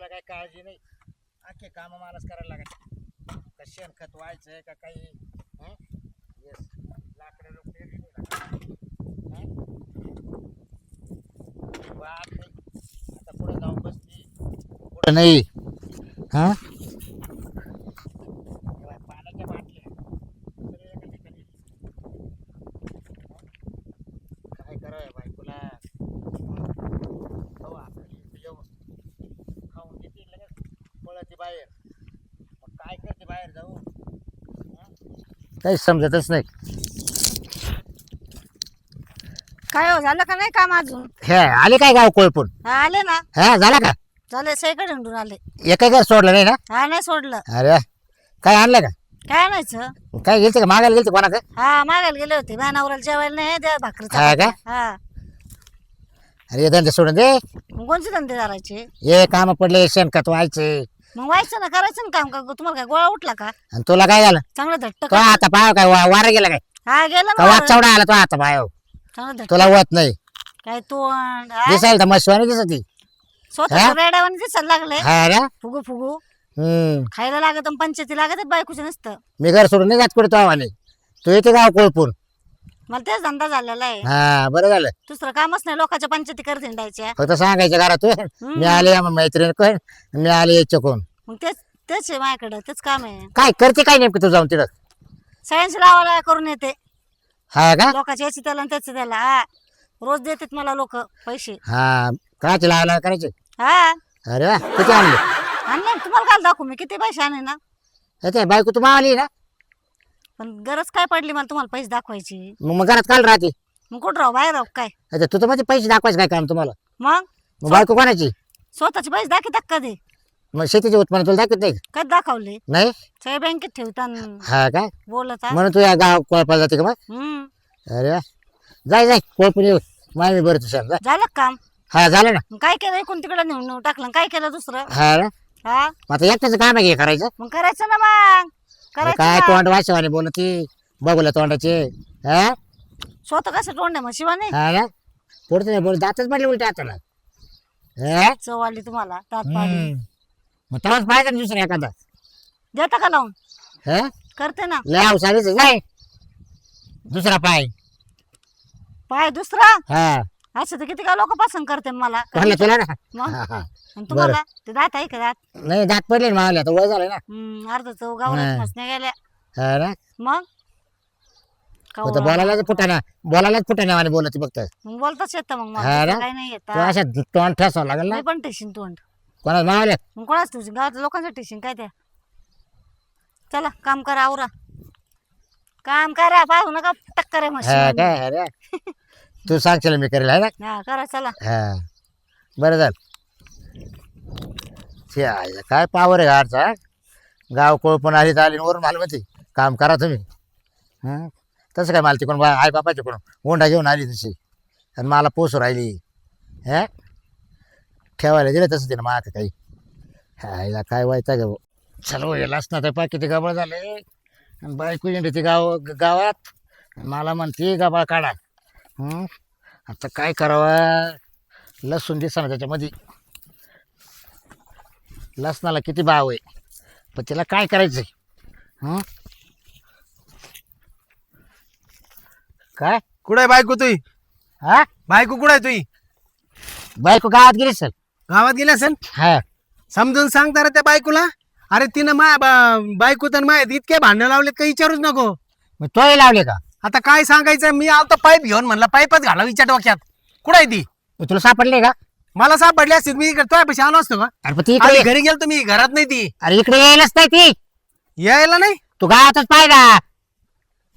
बायकोला काही काळजी नाही? अख्खे काम मलाच करायला लागत का शेणखत व्हायचं का काही? येस लाकडं लुकडे नाही आता पुढे जाऊन बसती. पुढे नाही. हा पाण्याच्या बाटल्या सगळे एका ठिकाणी काय करावं बायकोला हो आपण इथे येऊ खाऊन घेते लगेच पळते बाहेर मग काय करते बाहेर जाऊ काही समजतच नाही. काय हो झालं का नाही काम अजून? हे आले काय गाव कोळपून हा, आले ना. हा झाला का? झाले सईकडे हिंडून आले. घर सोडलं नाही ना? हा नाही सोडलं. अरे काय आणलं का? काय आणायचं? काय गेलते का? मागायला गेलते कोणाचं? हा मागायला गेले होते. माझ्या नवऱ्याला जेवायला नाही द्या भाकरी हा का? हा. अरे हे धंदे सोडून दे. मग कोणते धंदे करायचे? हे काम पडले शेणखत व्हायचे. मग व्हायचं ना करायचं ना काम का? तुम्हाला काय गोळा उठला का? आणि तुला काय झालं? चांगलं धट्ट तो का? आता पाय काय वा- वारा गेला काय? हा गेला ना. चवडा आला तो आता पाय चांगलं धट्ट. तुला होत नाही. काय तोंड हा? दिसायला तर मशिवानी दिसत ती स्वतः हा? दिसायला हा फुगू फुगू. हम्म. खायला लागत आणि पंचायती लागत बायकोचं नसतं. मी घर सोडून नाही जात कुठे तो आवाने? तू येते गाव कोळपून. मला तेच धंदा झालेला आहे. हा बरं झालं. दुसरं कामच नाही लोकांच्या पंचायती करत हिंडायच्या फक्त सांगायचं घरातून मी आले या मैत्रीण कोण मी आले याच्या कोण मग तेच तेच आहे माझ्याकडं तेच काम आहे. काय करते काय नेमकं तू जाऊन तिथं? सगळ्यांची लावाला करून येते. हा का? लोकांची याची त्याला आणि त्याची त्याला. हा. रोज देतात मला लोक पैसे. हा. कायचे लावायला करायचे? हा. अरे वा, किती आणले? आणि तुम्हाला काय दाखवू मी किती पैसे आणले ना? येते बायको तू मावली ना? पण गरज काय पडली मला तुम्हाला पैसे दाखवायची? मग मग घरात काल राहते. मग कुठं राहू? बाहेर राहू काय? अच्छा तू तर मध्ये पैसे दाखवायचं काय काम तुम्हाला? मग? मग बायको कोणाची? स्वतःचे पैसे दाखवतात कधी मग शेतीचे उत्पन्न तुला दाखवत नाही का? कधी दाखवले? नाही? सगळे बँकेत ठेवतात हा काय बोलत. म्हणून तू या गाव कोळपाला जाते का मग? हम्म. अरे वा. जाय जाय कोळपून येऊ. बरं तुझ्या झालं का काम? हा झालं ना. मग काय केलं एकूण तिकडे नेऊन नेऊन टाकलं काय केलं दुसरं? हा ना. हा? मग आता एकट्याचं काम आहे हे करायचं? मग करायचं ना मग. करायचं काय ना. तोंड वाशवाने बोलती? बघूला तोंडाचे. हा? स्वतः कसं तोंड आहे मग? शिवाने? हा ना. पुढचं नाही बोल दातच पडले उलटे हाताला. हा? चव आली तुम्हाला हम्म. मग तेव्हाच पाहिजे ना दुसरा एखादा. देता का लावून? हा? करते ना. लय अवसारीच जाय. दुसरा पाय. पाय दुसरा? हा. असं तर किती का लोक पसंत करते मला? कोणला तुला ना? मग? हा, हा. आणि तुम्हाला? ते दात आहे का दात? नाही दात पडले ना मावले आता वय झालं ना. हम्म, अर्ध हा. मसण्या गेल्या. हा ना? मग? फक्त कवळा. बोलायलाच फुटाना बोलायलाच फुटाने आणि बोलत फक्त. मग बोलताच येतं मग हा मला ना? काही नाही येत. तू अशा तोंड ठेसावं लागेल ना? मी पण टेशन तोंड. कोणाला मग कोणाच टेशन गावात लोकांचं टेशन काय त्या? चला काम करा आवरा. काम करा पाहू नका टक्कर आहे हा मशीन काय अरे. तू सांगशील मी करेल है ना? हा करा चला. हा. बरं झालं ते आहे, काय पावर आहे गाडचा गाव कोळपण आली तर आली वरून आली माहिती काम करा तुम्ही. हं? तसं काय मला तिकडून आई बापाच्या कडून ओंडा घेऊन आली तशी. आणि मला पोसू राहिली. हे? ठेवायला दिलं तसं तिनं माग काही. हायला काय व्हायचं ग चलो यालाच ना तर पाय किती गबाळ झाले आणि बायको येते ती गाव गावात. मला म्हणते गबाळ काढा. हं? आता काय करावं? लसूण दिसा ना त्याच्यामध्ये. लसणाला किती भाव आहे? पण तिला काय करायचंय? हं? काय? कुठे बायको तुई? हा बायको कुठे आहे तुई? बायको गावात गेली सर. गावात गेली असेल? हा. समजून सांग तर त्या बायकोला. अरे तिनं माय बा- बायको तर माय इतके भांडणं लावले काही विचारूच नको. मग तोही लावले का? आता काय सांगायचं? मी आलतो पाईप घेऊन म्हणलं पाईपच घाला विचार डोक्यात. कुठे आहे ती? मग तुला सापडले का? मला सापडली असती मी तुझ्या पैसे आलो असतो का? अरे पण ती आम्ही इकडे घरी गेलो तुम्ही घरात नाही ती. अरे इकडे यायलाच नाही ती. यायला नाही? तू गावातच पाहिला.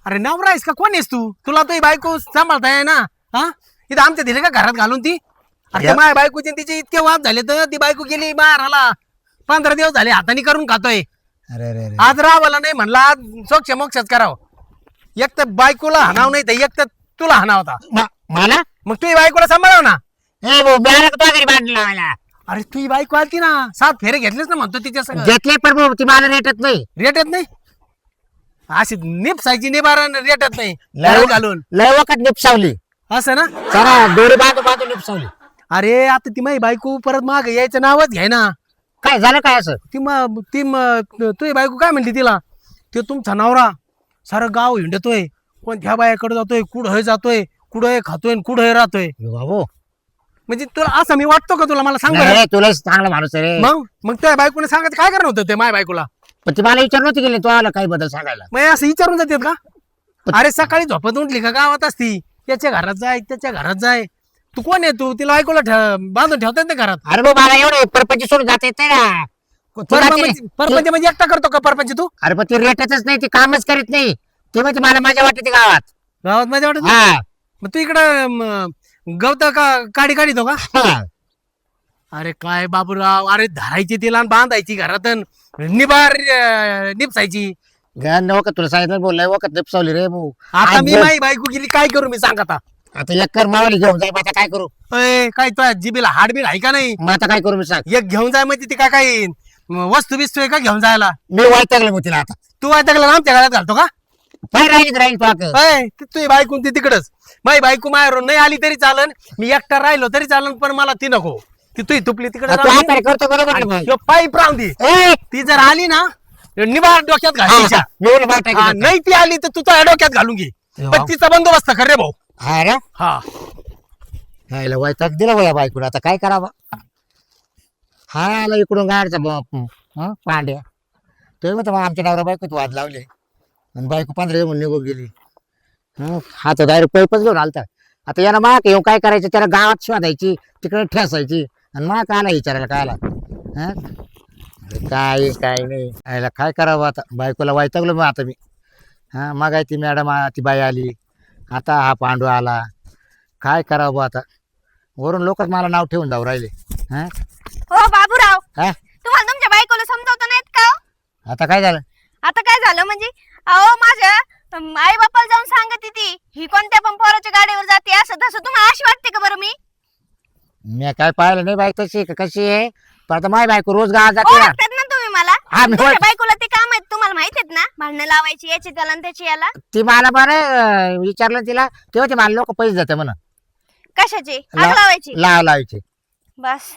अरे नवरा आहेस का? कोण आहेस तू? तुला तुझी बायको सांभाळताय ना हा? इथं आमच्या दिले का घरात घालून ती? अरे या- ते माझ्या बायकोचे आणि तिचे इतके वाद झाले तर ती बायको गेली माराला पंधरा दिवस झाले हाताने करून खातोय. अरे अरे अरे. आज रावाला नाही म्हणलं आज सोक्ष मोक्षच करावं. एक तर बायकोला हाणाव नाही तर एक तर तुला हाना होता म- मला? मग तुझी बायकोला सांभाळव ना. ए भाऊ बिहार का तो घरी बांधला मला अरे तुझी बायको आलती ना. सात फेरे घेतलेच ना म्हणतो तिच्या सगळं घेतले पण भाऊ ती मला रेटत नाही. रेट येत नाही? अशी निपसायची निबारा रेट येत नाही. लय- घालून. लय वखत निपसावली. असं ना? चला दोरी बांधू बांधू निपसावली. अरे आता ती माझी बायको परत माग यायचं नावच घ्याय ना काय झालं काय असं? ती मग ती मग तुझी बायको काय म्हणली तिला? ते तुमचा नवरा सारं गाव हिंडतोय कोणत्या बायाकडे जातोय कुठं जातोय कुठं खातोय आणि कुठं राहतोय. बाबू. म्हणजे तुला असं मी वाटतो का तुला? मला सांग बरं. नाही तुला चांगला माणूस आहे रे. मग? मग त्या बायकोने सांगायचं काय करणार होतं ते माझ्या बायकोला? पण ती मला विचार नव्हती गेली तू आला काही बदल सांगायला. मग हे असं विचारून जातात का? अरे सकाळी झोपत उठली का? गावात असती. याच्या घरात जाय त्याच्या घरात जाय. तू कोण आहे तू? तिला ठेव बांधून ठेवतात ना घरात. अरे भाऊ मला एवढं परपंच सोडून जाता येत ना. तुला परपंच ते- परपंच म्हणजे एकटा करतो का परपंच तू? अरे पण ती रेटतच नाही ती कामच करीत नाही. ते म्हणजे मला माझ्या वाटते गावात. गावात माझ्या वाटत हा. मग तू इकडं गवत का काडी काढितो का? हा. अरे काय बाबूराव अरे धरायची तिला आणि बांधायची घरात अन निबार अं, निपसायची. गं, नको का तुला सांगितलं बोललाय वखत निपसावली रे भाऊ. आता आज मी जर- माई बायको गेली काय करू मी सांग आता. आता एक कर मावाली घेऊन जाय मग आता काय करू? अय, काय तो जिबीला हाडबीड आहे का नाही? मग आता काय करू मी सांग? एक घेऊन जाय म्हणजे ती काय काय म, वस्तू बिस्तू आहे का घेऊन जायला? मी वैतागलो मग तिला आता. तू वाटलं आमच्या घरात घालतो का? काय राहील राहील पाक? अय तुझी बायको ती तिकडच. माई बायको मायावरून नाही आली तरी चालन. मी एकटा राहिलो तरी चालन पण मला ती नको. ती तुही तुपली तिकडे तू हाताने करतो बरोबर आहे मग. पाईप राहून दे. ए, ती जर आली ना निबार डोक्यात हा, घालायच्या हा, मी उलट बाहेर हा, टाकीन. नाही ती आली तर तू त्या डोक्यात घालून घे. पण. तिचा बंदोबस्त कर रे भाऊ. हा रे हा. हा, याला वैताग दिला वया बायकून. आता काय करावं? हा आला इकडून गाडचा बाप. हं, पांड्या. तो म्हणतो मग आमच्या नवरा बायकोत वाद लावले. आणि बायको पंधरा म्हणून निघून गेली. हं, हा तर डायरेक्ट पैपच घेऊन आलता. आता यानं माक येऊ काय करायचं? त्याला गावात शोधायची तिकडे ठेसायची. आणि माक आला विचारायला काय आला हं? अरे काय काय नाही. काय करावं आता? बायकोला वैतागलो मग आता मी. हां मग ती मॅडम ती बाई आली. आता हा पांडू आला. काय करावं बुवा आता? वरून लोकच मला नाव ठेवून जाऊ राहिले. हा? हो बाबूराव. हा? तुम्हाला तुमच्या बायकोला समजावता नाहीत का हो? आता काय झालं? आता काय झालं म्हणजे? अहो माझ्या आई बापाला जाऊन सांगत ती ही कोणत्या पण पोराच्या गाडीवर जाते असं तसं तुम्हाला अशी वाटते का बरं मी? मी काय पाहिलं नाही बाई तशी का कशी आहे? पण आता माय बायको रोज गावात जाते ना. ओळखतात ना. तुम्ही मला हा, मी तुमच्या ओळख- बायकोला ते काम आहेत तुम्हाला माहीत आहेत ना? भांडणं लावायची याची त्याला आणि त्याची याला? ती मला बरं विचारलं तिला तेव्हा ते मला लोक पैसे देते म्हणा कशाची? ला- आग लावायची? लाव लावायचे. बस.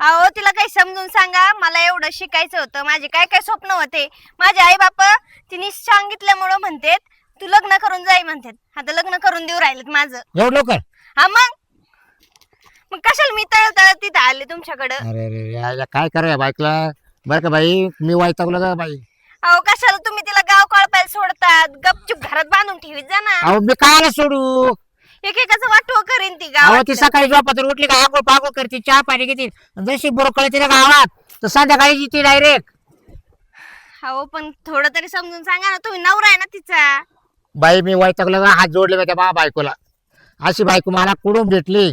अहो तिला काही समजून सांगा मला एवढं शिकायचं होतं. माझे काय काय स्वप्न होते? माझे आई बाप तिने सांगितल्यामुळं म्हणतेत तू लग्न करून जाई म्हणतात. आता लग्न करून देऊ राहिलेत माझं. एवढं लवकर? हा मग? मग कशाला मी तळ तळ तिथं आले तुमच्याकडं? अरे अरे अरे, याला काय करूया बायकोला? बरं का बाई? मी वैतागलो का बाई? अहो कशाला तुम्ही तिला गाव कळपायला सोडतात? गपचूप घरात बांधून ठेवीत जा ना. अहो मी कायला सोडू? एकेकाचं वाटव करीन ती अहो गावात ती सकाळी झोपातून उठली का आंघोळ पांघोळ करते चहा पाणी घेते. जशी बुरकळ तिला गावात तर संध्याकाळी येते डायरेक्ट अहो पण थोडं तरी समजून सांगा ना तुम्ही नवरा आहे ना तिचा. बाई मी वैतागलो का हात जोडले मी त्या बा बायकोला. अशी बायको मला कुठून भेटली.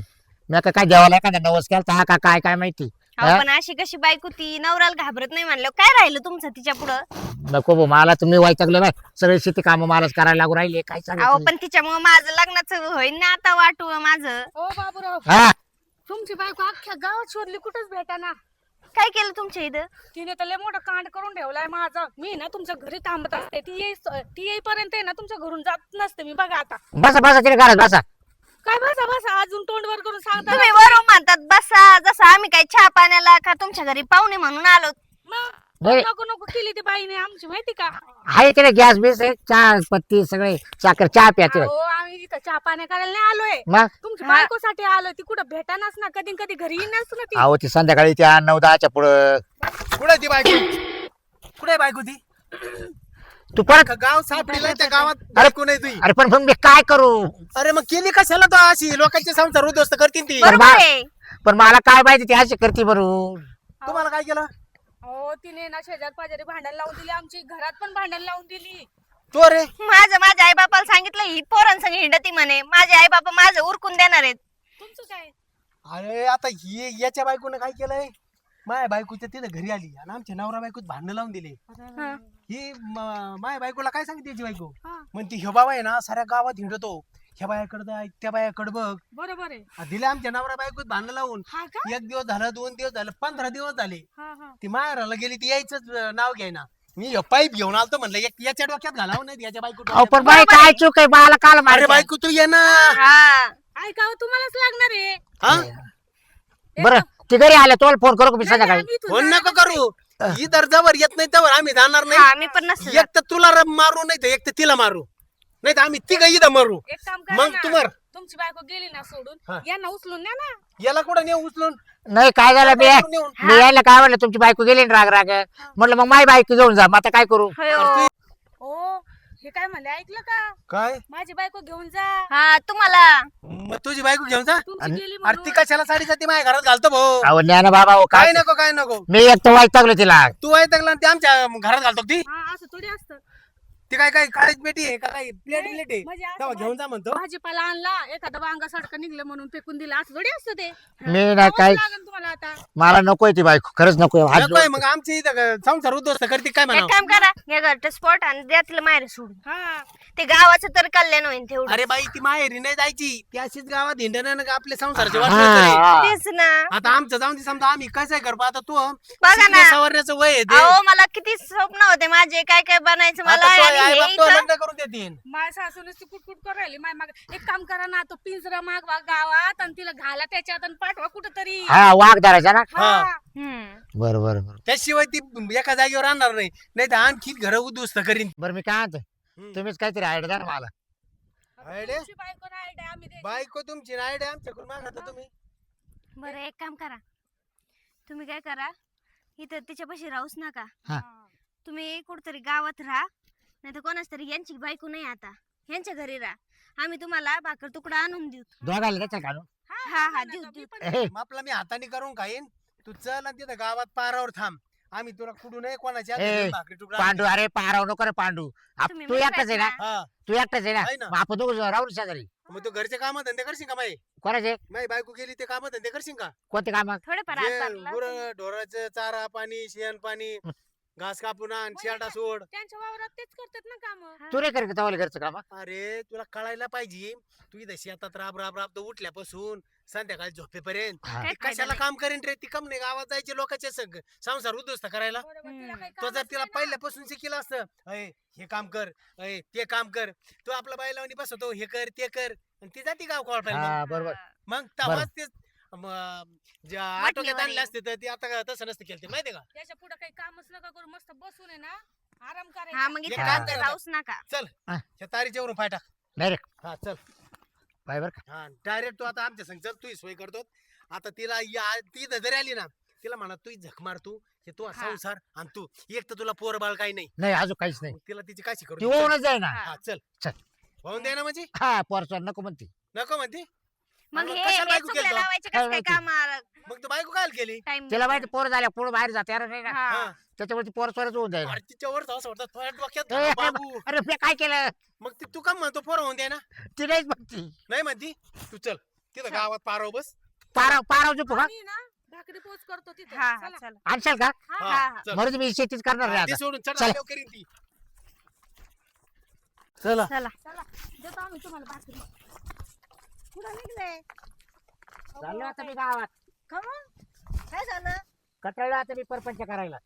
मी का काय देवाला एखादा नवस केला हा का काय काय माहिती? अहो? पण अशी कशी बायको ती नवऱ्याला घाबरत नाही म्हणलं काय राहिलं तुमचं तिच्या पुढं? नको भाऊ मला तुम्ही वैतागले बाय सगळे शेती काम मलाच करायला लागू राहिले काय अहो सांगायचं पण तिच्यामुळे माझं लग्नाचं होईन ना आता वाटू माझं. ओ बाबूराव. हा? तुमची बायको अख्ख्या गावात शोधली कुठंच भेटाना. काय केलं तुमच्या इथं? तिने तर लय मोठं कांड करून ठेवलाय माझा. मी ना तुमच्या घरी थांबत असते. ती येई ती येईपर्यंत आहे ना तुमच्या घरून जात नसते. मी बघा आता. बसा बसा तिने घरात बसा. काय बसा बसा. अजून तोंड वर करून सांगता तुम्ही म्हणतात बसा जसं आम्ही काय चहा पाण्याला का तुमच्या घरी पाहुणे म्हणून आलो. नको नको केली ती बाईने आमची माहिती का? आहे तिने गॅस बीस आहे चहा पत्ती सगळे साखर चहा प्याचे हो आम्ही इथं चहा पाण्या करायला नाही आलोय. मग? तुमच्या मा- बायकोसाठी आलोय ती कुठं भेटानाच ना कधी कधी घरी येईनच ना ती. अहो ती संध्याकाळी त्या नऊ दहाच्या पुढं. कुठे ती बायको? कुठे बायको ती? तू परत का गाव सापडीला त्या गावात बायको नाही तुझी अरे पण मग मी काय करू? अरे मग केली कशाला तो अशी? लोकांचे संसार उद्ध्वस्त करतील ती. बरं. बरोबर आहे. पण मला काय माहिती ती अशी करते बरोबर. तुम्हाला काय केलं? हो तिने ना शेजार पाजारी भांडण लावून दिली आमची घरात पण भांडण लावून दिली. तो रे माझं माझ्या आई बापाला सांगितलं ही पोरांसंग हिंडती म्हणे. माझे आई बाबा माझं उरकून देणार आहेत. तुमचं काय? अरे आता ही याच्या बायकोनं काय केलंय? माया बायकोच्या तिथे घरी आली आणि आमच्या नवरा बायकोत भांडणं लावून दिले. हा. ही माया बायकोला काय सांगते याची बायको? हा. म्हणते ह्यो बाबा आहे ना साऱ्या गावात हिंडतो. ह्या बायाकडे जाय त्या बायाकडे बघ. बरोबर आहे. आ, दिले आमच्या नवरा बायकोत भांडणं लावून. हा का? एक दिवस झालं दोन दिवस झालं पंधरा दिवस झाले. हा हा. ती माहेराला गेली ती यायच नाव घ्यायना. मी ह्यो पाईप घेऊन आलतो म्हणलं एक याच्या डोक्यात घालावं नाही याच्या बायको अहो पण. बाई काय चूक आहे? मला काल अरे मारे बायको तू ये ना. हा. ऐकावं तुम्हालाच लागणार आहे? हा? बरं ती घरी आल्या तुला फोन करू का मी संध्याकाळी? फोन नको करू. इधर जवळ येत नाही तर आम्ही जाणार हा नाही मी पण नसते एक तर तुला र- मारू नाही तर एक तर तिला मारू. नाही तर आम्ही तिघ इथं मारू. एक काम करा मग ना. तुम्हाला तुमची बायको गेली ना हा. सोडून यांना उचलून ना. याला कुठं नेऊ उचलून? नाही काय झालं मी कुठं नेऊन? मी यायला काय म्हणलं तुमची बायको गेली ना राग राग. म्हटलं मग माझी बायको घेऊन जा मग आता काय करू? हो. हे काय म्हणले ऐकलं का? काय? माझी बायको घेऊन जा. हा तुम्हाला मग तुझी बायको घेऊन जा. तुमची गेली अरे ती म्हणून. कशाला साडी जाते? माझ्या घरात घालतो भाऊ. अहो ज्ञान बाबा हो काय काय नको काय नको. मी एक तो वाईट तिला. तू आहे तगला ते आमच्या घरात घालतो ती. हा असं थोडी असतं. ती काय काय काळीच बेटी आहे? का काय प्लेट प्लेट आहे? म्हणजे असं तेव्हा घेऊन जा म्हणतो. भाजीपाला आणला एखादा वांगा सडकं निघलं म्हणून फेकून दिला असं थोडी असतं ते. मी जावंच काय लागेल तुम्हाला आता. मला नकोय ती बायको खरंच नकोय. हात नकोय मग आमची इथं ग- संसार उद्ध्वस्त करते काय एक म्हणा काम करा या घरचं स्पॉट आणि द्या तिला माहेर सोडून. हा. ते गावाचं तर कल्याण होईल तेवढं. अरे बाई ती माहेरी नाही जायची. ती अशीच गावात हिंडण्यानं का आपल्या संसाराचे हा. हा. तेच ना. आता आमचं जाऊन दे समजा आम्ही कसं आहे करतो आता तू बघा ना. सवरण्याचं वय आहे ते. अहो मला किती स्वप्न होते माझे काय काय बनायचं मला आता तो आणि आई बाप तो इथं- लग्न करून देतील माझ्या सासू नुसती कुटकुट करायली माय माग एक काम करा ना तो पिंजरा मागवा गावात आणि तिला घाला त्याच्यात आणि पाठवा कुठंतरी. हा वाघ धरायचा ना? हा. हम्म. बरं बरं बरं. त्याशिवाय ती एका जागेवर आणणार नाही. नाही तर आणखी घर उद्ध्वस्त करीन. बरं मी काय म्हणतो. तुम्हीच काहीतरी आयडिया द्या ना मला. आयडिया? तुमची बायको नाही आयडिया आम्ही द्यायची. बायको तुमची आयडिया आमच्याकडून मागता तुम्ही? बरं एक काम करा. तुम्ही काय करा? इथं तिच्यापाशी राहूच नका. हा. तुम्ही कुठतरी गावात राहा. नाही तर कोणाच तरी यांची बायको नाही आता. यांच्या घरी राहा. आम्ही तुम्हाला भाकर तुकडा आणून देऊ. दोघाला त्याच्या काढून हा, हा, देऊ, देऊ. ए, मी हाताने करून खाईन. तू चल आणि तिथं गावात पारावर थांब. आम्ही तुला कुठून नाही कोणाच्या ए, हातात भाकरी तुकडा पांडू अरे पाराव नको रे पांडू. आप- तुम्ही तू एकटाच आहे ना? हा. तू एकटाच आहे आहे ना. ना. मग आपण दोघं राहू शेजारी. मग तू घरचे काम धंदे करशील का माई कोणाचे? माई बायको गेली ते काम धंदे करशील का? कोणते काम? हातभार गुर लावा. ढोराचं चारा पाणी शेण पाणी घास कापून आण शेळा सोड. त्यांच्या वावरात तेच करतात ना काम. तू नाही करीत तवाले घरचं काम? अरे तुला कळायला पाहिजे. तू इथं शेतात राब राब राब तर उठल्यापासून संध्याकाळी झोपेपर्यंत. हा. ती कशाला. काम करेन रे? ती कम नाही गावात जायचे लोकांचे संग. संसार उद्ध्वस्त करायला. तो जर तिला. पहिल्यापासून शिकेल असतं अय हे काम कर अय ते काम कर. तू आपल्या बायलावणी बसवतो हे कर ते कर. आणि ती जाती गाव कॉल हा बरोबर. मग तेव्हाच ते म, ज्या आटोक्यात. आणले असते तर ते आता तसं नसतं केलं ते माहितीये का? त्याच्या पुढे काही कामच नका करू मस्त बसून आहे ना आराम हा करायचा मग इथे राहूच नका. त्या तारीच्या वरून फाय टाक. रे हा चल. पाय बरं हा डायरेक्ट तू आता आमच्या संग चल तू सोय करतो आता तिला या- ती इथं जरी आली ना तिला म्हणा तू झक मार तू. हे तू हा. संसार आणि तू. एक तर तुला पोर बाळ काही नाही. नाही अजून काहीच नाही. मग तिला तिची काशी ती करू जाय ना. हा. हा चल. चल. होऊन दे ना म्हणजे? हा पोरसवर नको म्हणते. नको म्हणते? मग मग हे कशाला हे बायको चुकल्या केलं? लावायचे काय कसं काय माहिती? काम मग तू बायको काय केली? टाइम तिला माहिती पोर झाल्या पुढे बाहेर जाते अरे नाही ना. हा. त्याच्यावरती पोरसवरच होऊन जाईल. अरे तिच्यावर असं वाटतं तुझ्या डोक्यात ए, बाबू अरे मी काय केलं? मग ती तू का म्हणतो पोर होऊन दे ना ती नाहीच म्हणती. नाही म्हणती? तू चल तिथं. गावात पारव बस. पाराव पाराव झोपू का? आम्ही ना भाकरी पोच करतो तिथे. हा चला. चला. आणशाल का? हा हा, हा चल. म्हणून मी शेतीच करणार ती आता. सोडून चला. करीन ती चला चला. चला देतो आम्ही तुम्हाला भाकरी. कुठं निघले चाललो आता मी गावात. काय झालं? कटाळलो आता मी परपंच करायला.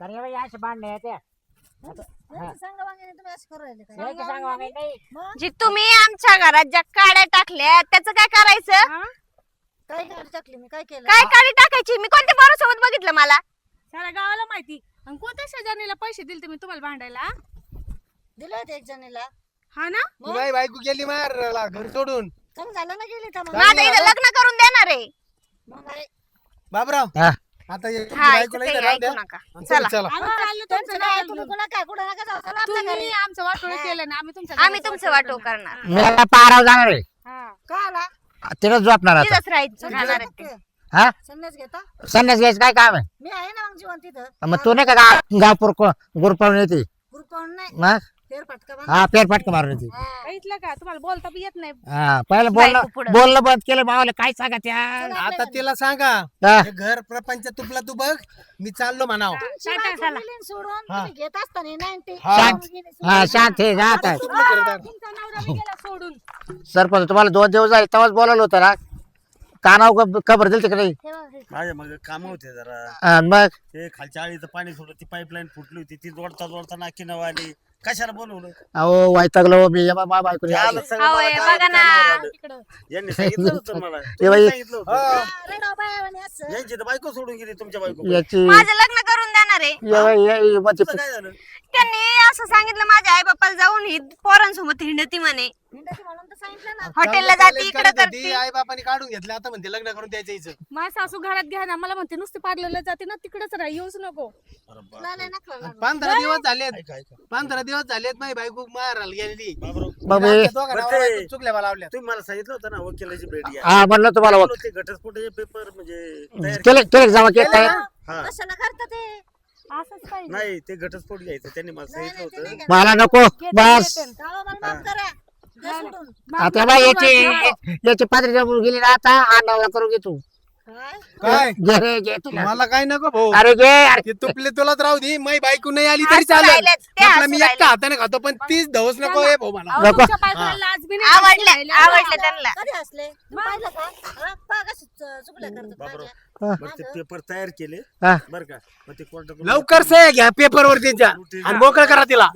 हे. आहे त्या. तुम्ही असं करू राहिले काय? यायचं सांगा आम्ही नाही. जी तुम्ही आमच्या घरात ज्या काड्या टाकल्या त्याचं काय करायचं? हा? काय गाडी टाकली मी? काय केलं? काय काडी टाकायची? मी कोणत्या पोरासोबत बघितलं मला? साऱ्या गावाला माहिती. आणि कोणत्या शेजारणीला पैसे दिले तुम्ही तुम्हाला भांडायला? हा? दिले होते एक जणीला. हा ना? तू बाई बायको गेली मार घर सोडून. चांगलं झालं ना गेली तर मग. माझं इथं लग्न करून देणार आहे. मग आहे. बाबराव हा. आता ये- तुमच्या हा बायकोला इथं इथं काही राहू ऐकू द्या. नका. आणि चला तुम्ही चला. आम्ही चाललो त्यांचं तुमचं काय नाव तुम्ही घेऊन. कुणा काय कुणा नका जाऊ चला आपल्या घरी. तुम्ही आमचं वाटोळ हा. केलं ना आम्ही तुमच्या आम्ही घराचं तुमचं वाटोळं वाटो करणार. मी आता पाराव जाणार आहे. हा. का आला? तिथंच झोपणार आता. तिथंच राहायचं राहणार आहे ते. हा? संन्यास घेता? संन्यास घ्यायचं काय काम आहे? मी आहे ना मग जीवन तिथं. मग तू नाही का गाव गावपूर गुरपावून येते? ग्रुप नाही. मग. हा पेर फाटका मारून येते हा. बघितलं का? तुम्हाला बोलता बी येत नाही. हा पहिलं बोलणं. बोलणं बंद केलं मावाला काय सांगा त्या? आता. तिला सांगा. हा. हे घर प्रपंच तुपला तू बघ. मी चाललो म्हणाव. तुमची टाटा, बायको चला. गेली न सोडून. तुम्ही घेत असताना 90. शांत. हा शांत हे हा, तुमचा नवरा बी गेला सोडून. सरपंच तुम्हाला दोन दिवस झाले तेव्हाच बोलावलं होतं ना. कानाव खबर दिली का नाही हे बघ, हे. माझ्या मग काम होते जरा. मग? ते खालच्या आळीचं पाणी सोडलं ती पाईपलाईन फुटली होती. ती जोडता जोडता नाकी नऊ आली कशाला बोलवलं अहो वैतागलो मी या मा बायको आलं सगळं अहो, मला हे काय बघा ना. कानावर आलं. इकडं यांनी सांगितलं होतं मला हे बाई- तुम्ही सांगितलं होतं हा. रडाव बाया म्हणे असं. यांची तर बायको सोडून गेली तुमच्या बायको याची माझं लग्न करून देणार आहे? या- या- या- म्हणजे काय झालं? त्यांनी असं सांगितलं माझ्या आई बापाला जाऊन ही पोरांसोबत हिंडती म्हणे. हिंडायची म्हणून तर सांगितलं ना. हॉटेलला जाते इकडे करत करते. आई बापाने काढून घेतलं आता म्हणते लग्न करून द्यायचं हिचं. माझी सासू घरात घ्या ना मला म्हणते नुसते पार्लरला जाते ना तिकडेच राहा येऊच नको. ना. पंधरा दिवस झालेत. पंधरा दिवस झालेत माझी बायको मारायला गेलेली. आमच्या दोघा बरं ते- चुकल्या लावल्या तुम्ही मला सांगितलं होतं ना वकिलाची भेट घ्या. हा म्हणलं तुम्हाला वक- ते घटस्फोटाचे पेपर म्हणजे तयार केले केले. जमा केले? काय हा. कशाला करता ते? असंच पाहिजे. नाही ते घटस्फोट घ्यायचं त्यांनी मला सांगितलं होतं. मला नको बस. आता बाई याची याची पात्री गेली ना आता आणावला करू घे तू. काय? काय? घे रे घे तुला. मला काय नको? भाऊ अरे घे अरे. ते तुपले तुलाच राहू दे. माझी बायको नाही आली तरी चालेल. राहिलेत, ते म्हटलं हसू मी राहिले. एकटा हाताने खातो पण तीच धवस नको आहे भाऊ मला. नको. आवडले. आवडले त्यांना. कधी हसले? तू पाहिलं का? हा, पहा कशी च- चुकल्या करतात बापराव. माझ्या. मग ते पेपर तयार केले हा. बर का. मग ते कोर्टातून लवकर सह्या घ्या पेपर वर त्यांच्या आणि मोकळं करा तिला.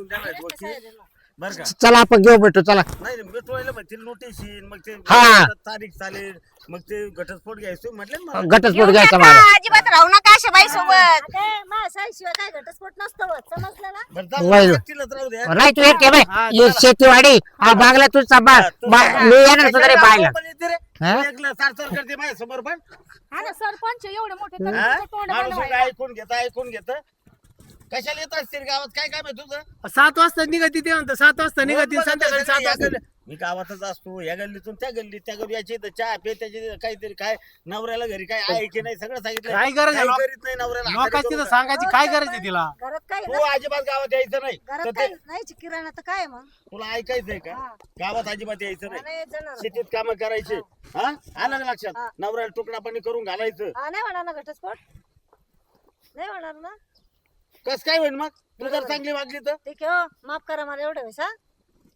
बर का चला आपण घेऊ भेटू चला नाही म्हणतील नोटीस येईल मग ते हा. तारीख चालेल मग ते घटस्फोट घ्यायचं म्हटलं ना मला. घटस्फोट येऊ घ्यायचा नका, मला अजिबात राहू नका अशा बाई सोबत काय घटस्फोट नसतं होत, समजलं ना बरं, जाऊ वय. दे, एकटीलाच राहू द्या नाही तू एक हा, बाई ये शेतीवाडी हा बागला तू सांभाळ तू बा- सांभाळ. मी येणार सुद्धा रे कशाला पाहायला आपण येते रे? हा? तू एकला सारसार करते माझ्यासमोर पण हा ना, सरपंच एवढे मोठे हा? तोंड माणूस बनवायला. ऐकून घेत ऐकून घेत कशाला येत असतील गावात? काय काम आहे तुझं? सात वाजता निघती ते म्हणतं. सात वाजता निघती संध्याकाळी सात या वाजता गल्ली- मी गावातच असतो. या गल्लीतून त्या गल्लीत त्या गल्ली याची इथं चहा पे त्याची काहीतरी काय नवऱ्याला घरी काय आहे की नाही सगळं सांगितलं काय गरज आहे? करीत नाही नवऱ्याला हाताने लोकांची करून तर सांगायची काय गरज आहे तिला? घरात काय तू अजिबात गावात यायचं नाही. तर घरात ते काय नाही किराणा तर काय मग? तुला ऐकायचंय का? हा. गावात अजिबात यायचं नाही. नाही जाणार. शेतीत काम करायचे. हा. आलं का हा. लक्षात नवऱ्याला तुकडा पाणी करून घालायचं. हा नाही होणार ना घटस्फोट? नाही होणार ना? कस काय होईल मग? तू जर चांगली वागली तर? ठीक आहे हो, माफ करा मला एवढं वेळेस हा.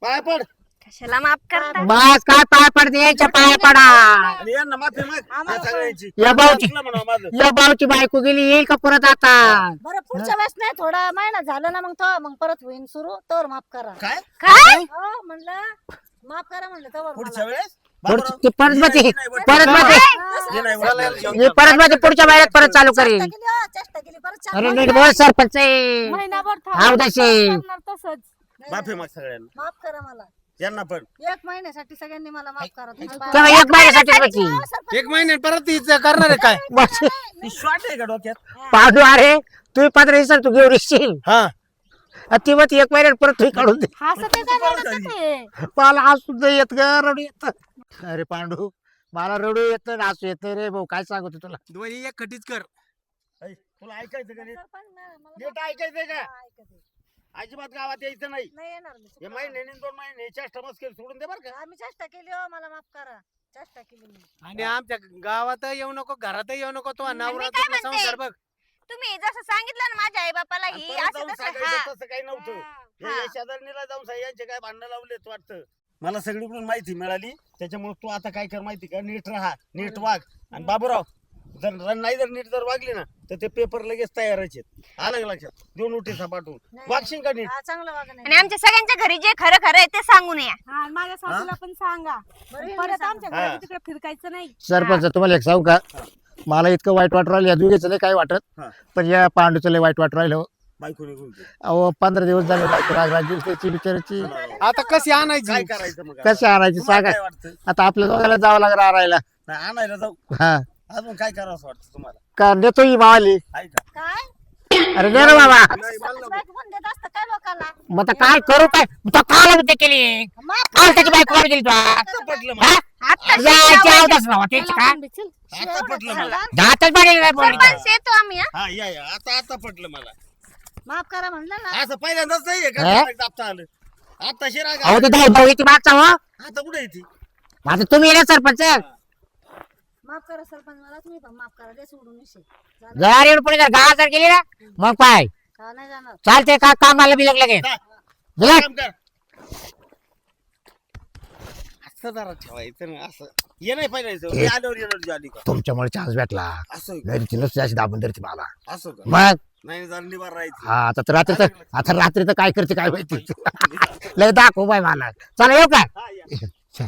पाय पड. कशाला माफ करता? बस काय पाय पडते यायच्या पाया पडा. आणि यांना माफी माग. या सगळ्यांची. या भाऊची चुकलं म्हणावं माझं. या भाऊची बायको गेली येईल का परत आता? बरं पुढच्या वेळेस नाही थोडा महिना झाला ना मग तो मग परत होईन सुरू तर माफ करा. काय? काय? हो म्हणलं माफ करा म्हणलं तर पुढच्या वेळेस? ती परत हे वाटत. परत हे नाही. हे परत मध्ये पुढच्या वेळेत परत चालू करेल चेष्टा केली हो, चेष्टा केली परत चार अरे माफ नीट. बोल सरपंच आहे. महिनाभर हा, थांबा, उद्याशी. करणार तसंच नाही, माफी नाही. माग सगळ्यांना माफ करा मला यांना पण एक महिन्यासाठी सगळ्यांनी मला माफ करा तेव्हा एक महिन्यासाठी हो, सरपंच. एक महिन्यात परत हिचं करणार आहे काय बस ती शॉर्ट आहे का डोक्यात पाडू अरे तू पात्र सर तू घेऊ रिशील हा ती मग एक महिन्यात परत तू काढून दे हसत आहे का रडत आहे? मला हसू सुद्धा येत ग रडू येत अरे पांडू मला रडू येत हसू येत रे भाऊ. काय सांगतो तुला? दोन्ही एक खटीच कर. ऐ, तुला ऐकायचं का नीट? सरपंच, नाही, मला नीट ऐकायचंय का? हा, ऐकते. अजिबात गावात यायचं नाही. नाही येणार मी हे. महिने आणि दोन महिने चेष्टा मस्कर सोडून दे बरं का. आम्ही चेष्टा केली हो मला माफ करा. चेष्टा केली मी. आणि आमच्या गावात येऊ नको घरात येऊ नको तो मी नवरा काय तुला म्हणते? संसार बघ. तुम्ही जसं सांगितलं ना माझ्या आई बापाला आणि ही परत असं जाऊन तसं सांगायचं हा. तसं काही नव्हतं. हा. शेजारणीला जाऊन सांग यांचे काय भांडणं लावलेत वाटतं? मला सगळीकडून माहिती मिळाली. त्याच्यामुळे तू आता काय कर माहिती का? नीट राहा. नीट वाग. आणि बाबूराव जर जर नाही जर नीट जर वागली ना तर ते पेपर लगेच तयारच आहेत. आलं का लक्षात? दोन नोटिसा पाठवून. नाही, वागशील का नीट? हा, चांगलं वागा नाही आणि आमच्या सगळ्यांच्या घरी जे खरं खरं आहे ते सांगून या हा, माझ्या सासूला पण सांगा. हे परत. आमच्या हा. तिकडे फिरकायचं नाही. सरपंच तुम्हाला एक सांगू का? मला इतकं वाईट वाटू राहिलं या दोघीचं नाही काय वाटत हा. पण या पांडूचं लय वाईट वाटू राहिलं. बायको निघून गेली. अहो पंधरा दिवस झाले बायको त्याची बिचाराची आता कशी काय आणायची करायचं मग आता? कशी आणायची? तुम्हाला सांगा. काय वाटतं? आता आपल्या दोघाला जावं लागलं आणायला. नाही, आणायला जाऊ. हा. अजून काय करावं असं वाटतं तुम्हाला? का नेतो ही मावाली. आहे का? काय? अरे ने रे बाबा. नाही, मला नको. बायको पण देत असतं काय लोकांना? मग आता काय करू काय? तो काल होते केली. काल त्याची बायको मारून गेली तुला आता पटलं मला. आता पटलं मला. नाही. हा या या. आता आता पटलं मला. माफ करा म्हणलं ना असं पहिल्यांदाच नाहीये का हा? दाबता आलं आता शिराग अहो ते भाऊ भाऊ येते मागचा हो आता कुठे येते माझं तुम्ही येणार सरपंच माफ करा सरपंच मलाच पण माफ करा दे सोडून विषय जाणार. जर येऊन पुढे जर गावात जर गेली ना मग पाय का नाही जाणार चालते का कामाला बी लागलं जा? काम कर असं जरा ठेवायचं ना असं ये नाही आल्यावर आली का तुमच्यामुळे चान्स भेटला असं अशी दाबून धरते मला असं का मग नाही राहायचं. हा आता तर रात्री तर आता रात्री तर काय करते काय माहिती? लय दाखव बाय मला. चला येऊ काय? हा, या. चल.